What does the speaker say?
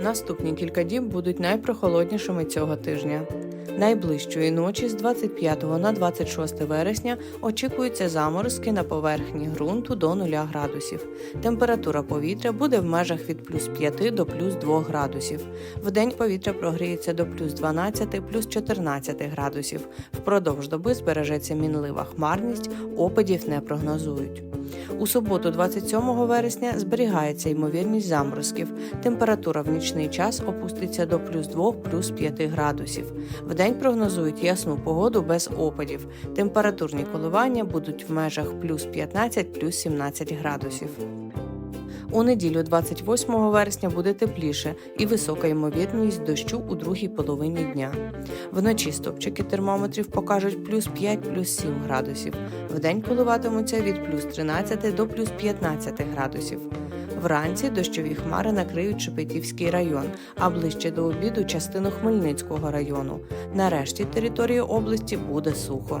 Наступні кілька діб будуть найпрохолоднішими цього тижня. Найближчої ночі з 25 на 26 вересня очікуються заморозки на поверхні ґрунту до 0 градусів. Температура повітря буде в межах від плюс 5 до плюс 2 градусів. Вдень повітря прогріється до плюс 12, плюс 14 градусів. Впродовж доби збережеться мінлива хмарність, опадів не прогнозують. У суботу, 27 вересня, зберігається ймовірність заморозків. Температура в нічний час опуститься до плюс 2, плюс 5 градусів. Вдень прогнозують ясну погоду без опадів. Температурні коливання будуть в межах плюс 15, плюс 17 градусів. У неділю 28 вересня буде тепліше і висока ймовірність дощу у другій половині дня. Вночі стопчики термометрів покажуть плюс 5, плюс 7 градусів. Вдень коливатимуться від плюс 13 до плюс 15 градусів. Вранці дощові хмари накриють Шепетівський район, а ближче до обіду частину Хмельницького району. Нарешті території області буде сухо.